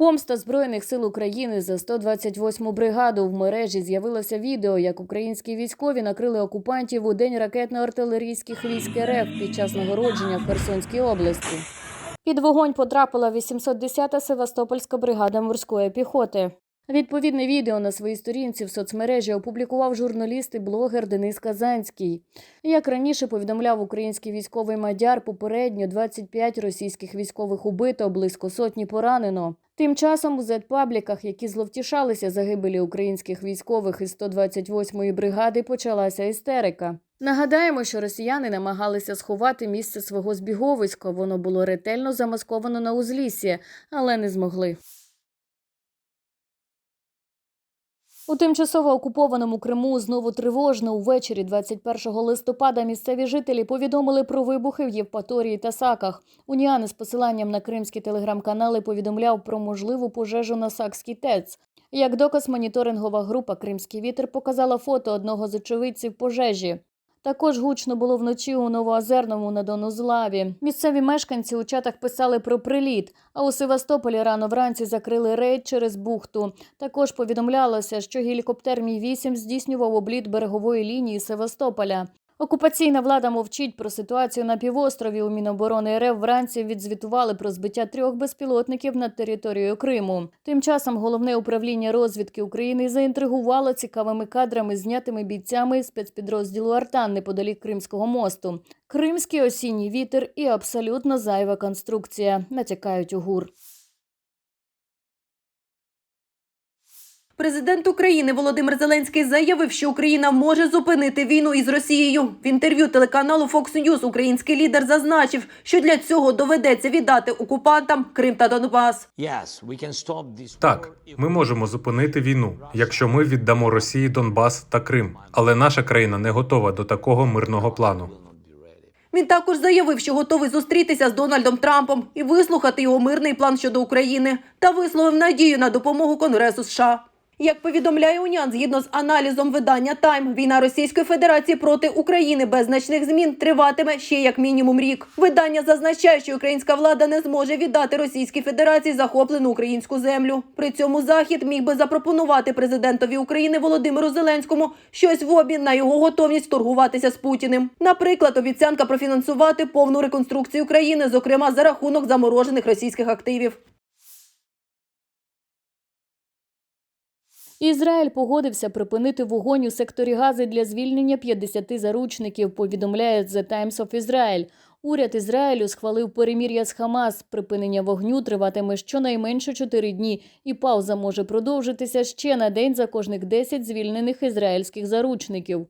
Помста збройних сил України за 128-му бригаду в мережі з'явилося відео, як українські військові накрили окупантів у день ракетно-артилерійських військ РФ під час нагородження в Херсонській області. Під вогонь потрапила 810-та Севастопольська бригада морської піхоти. Відповідне відео на своїй сторінці в соцмережі опублікував журналіст і блогер Денис Казанський. Як раніше повідомляв український військовий мадяр, попередньо 25 російських військових убито, близько сотні поранено. Тим часом у зет-пабліках, які зловтішалися загибелі українських військових із 128-ї бригади, почалася істерика. Нагадаємо, що росіяни намагалися сховати місце свого збіговиська. Воно було ретельно замасковано на узліссі, але не змогли. У тимчасово окупованому Криму знову тривожно увечері 21 листопада місцеві жителі повідомили про вибухи в Євпаторії та Саках. Уніани з посиланням на кримські телеграм-канали повідомляв про можливу пожежу на Сакській ТЕЦ. Як доказ, моніторингова група Кримський вітер показала фото одного з очевидців пожежі. Також гучно було вночі у Новоозерному на Донузлаві. Місцеві мешканці у чатах писали про приліт, а у Севастополі рано вранці закрили рейд через бухту. Також повідомлялося, що гелікоптер Мі-8 здійснював обліт берегової лінії Севастополя. Окупаційна влада мовчить про ситуацію на півострові. У Міноборони РФ вранці відзвітували про збиття трьох безпілотників над територією Криму. Тим часом головне управління розвідки України заінтригувало цікавими кадрами, знятими бійцями спецпідрозділу Артан неподалік Кримського мосту. Кримський осінній вітер і абсолютно зайва конструкція. Натякають у ГУР. Президент України Володимир Зеленський заявив, що Україна може зупинити війну із Росією. В інтерв'ю телеканалу Fox News український лідер зазначив, що для цього доведеться віддати окупантам Крим та Донбас. Так, ми можемо зупинити війну, якщо ми віддамо Росії Донбас та Крим. Але наша країна не готова до такого мирного плану. Він також заявив, що готовий зустрітися з Дональдом Трампом і вислухати його мирний план щодо України та висловив надію на допомогу Конгресу США. Як повідомляє Уніан, згідно з аналізом видання Тайм, війна Російської Федерації проти України без значних змін триватиме ще як мінімум рік. Видання зазначає, що українська влада не зможе віддати Російській Федерації захоплену українську землю. При цьому захід міг би запропонувати президентові України Володимиру Зеленському щось в обмін на його готовність торгуватися з Путіним. Наприклад, обіцянка профінансувати повну реконструкцію країни, зокрема за рахунок заморожених російських активів. Ізраїль погодився припинити вогонь у секторі Гази для звільнення 50 заручників. Повідомляє The Times of Israel. Уряд Ізраїлю схвалив перемір'я з Хамас. Припинення вогню триватиме щонайменше 4 дні, і пауза може продовжитися ще на день за кожних 10 звільнених ізраїльських заручників.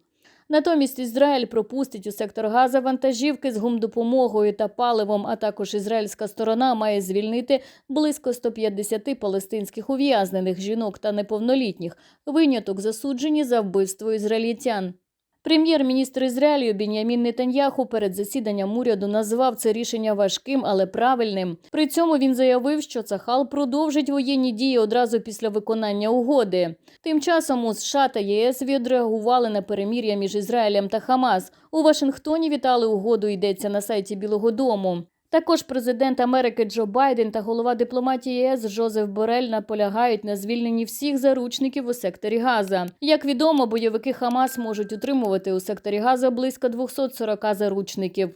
Натомість Ізраїль пропустить у сектор Газа вантажівки з гумдопомогою та паливом, а також ізраїльська сторона має звільнити близько 150 палестинських ув'язнених жінок та неповнолітніх. Виняток засуджені за вбивство ізраїльтян. Прем'єр-міністр Ізраїлю Бін'ямін Нетаньяху перед засіданням уряду назвав це рішення важким, але правильним. При цьому він заявив, що Цахал продовжить воєнні дії одразу після виконання угоди. Тим часом у США та ЄС відреагували на перемір'я між Ізраїлем та Хамас. У Вашингтоні вітали угоду. Йдеться на сайті Білого Дому. Також президент Америки Джо Байден та голова дипломатії ЄС Жозеф Борель наполягають на звільненні всіх заручників у секторі Газа. Як відомо, бойовики Хамас можуть утримувати у секторі Газа близько 240 заручників.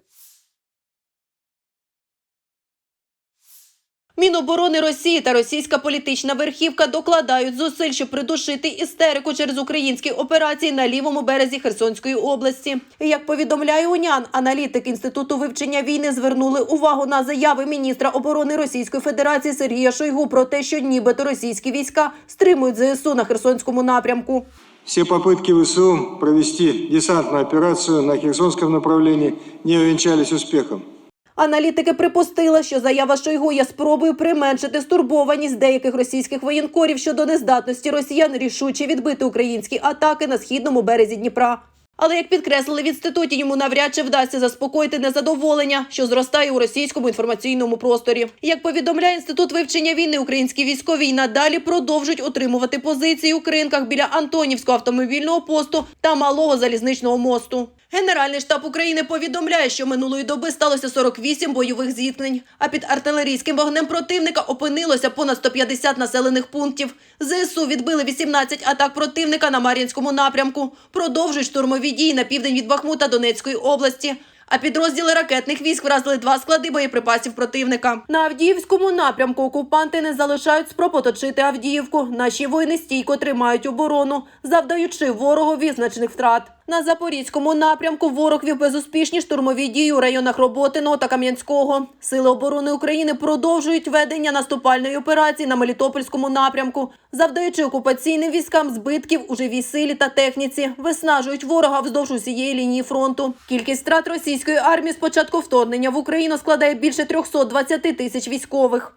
Міноборони Росії та російська політична верхівка докладають зусиль, щоб придушити істерику через українські операції на лівому березі Херсонської області. Як повідомляє УНЯН, аналітики інституту вивчення війни звернули увагу на заяви міністра оборони Російської Федерації Сергія Шойгу про те, що нібито російські війська стримують ЗСУ на Херсонському напрямку. Все попытки ВСУ провести десантную операцию на Херсонском направлении не увенчались успехом. Аналітики припустили, що заява Шойгу є спробою применшити стурбованість деяких російських воєнкорів щодо нездатності росіян рішуче відбити українські атаки на східному березі Дніпра. Але як підкреслили в інституті, йому навряд чи вдасться заспокоїти незадоволення, що зростає у російському інформаційному просторі. Як повідомляє інститут вивчення війни, українські військові й надалі продовжують отримувати позиції у кринках біля Антонівського автомобільного посту та малого залізничного мосту. Генеральний штаб України повідомляє, що минулої доби сталося 48 бойових зіткнень, а під артилерійським вогнем противника опинилося понад 150 населених пунктів. ЗСУ відбили 18 атак противника на Мар'їнському напрямку. Продовжують штурмові дії на південь від Бахмута Донецької області. А підрозділи ракетних військ вразили два склади боєприпасів противника. На Авдіївському напрямку окупанти не залишають спроб оточити Авдіївку. Наші воїни стійко тримають оборону, завдаючи ворогові значних втрат. На Запорізькому напрямку ворог вів безуспішні штурмові дії у районах Роботиного та Кам'янського. Сили оборони України продовжують ведення наступальної операції на Мелітопольському напрямку, завдаючи окупаційним військам збитків у живій силі та техніці, виснажують ворога вздовж усієї лінії фронту. Кількість втрат російської армії з початку вторгнення в Україну складає більше 320 тисяч військових.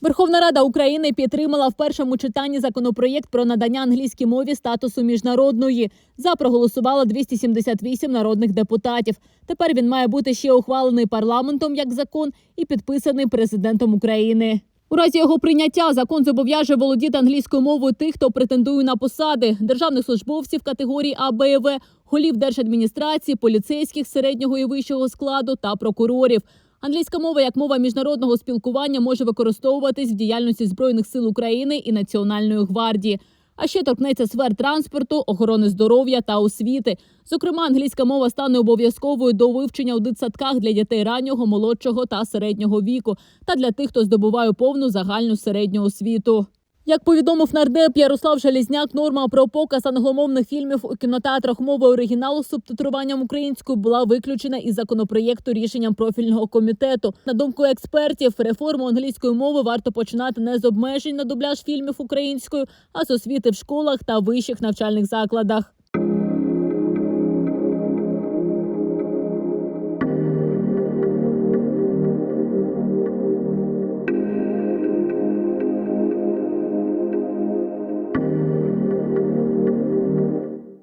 Верховна Рада України підтримала в першому читанні законопроєкт про надання англійській мові статусу міжнародної. За проголосувало 278 народних депутатів. Тепер він має бути ще ухвалений парламентом як закон і підписаний президентом України. У разі його прийняття закон зобов'яже володіти англійською мовою тих, хто претендує на посади державних службовців категорії А, Б В, голів держадміністрації, поліцейських середнього і вищого складу та прокурорів. Англійська мова як мова міжнародного спілкування може використовуватись в діяльності збройних сил України і Національної гвардії. А ще торкнеться сфер транспорту, охорони здоров'я та освіти. Зокрема, англійська мова стане обов'язковою до вивчення у дитсадках для дітей раннього, молодшого та середнього віку, та для тих, хто здобуває повну загальну середню освіту. Як повідомив нардеп Ярослав Желізняк, норма про показ англомовних фільмів у кінотеатрах мови оригіналу з субтитруванням українською була виключена із законопроєкту рішенням профільного комітету. На думку експертів, реформу англійської мови варто починати не з обмежень на дубляж фільмів українською, а з освіти в школах та вищих навчальних закладах.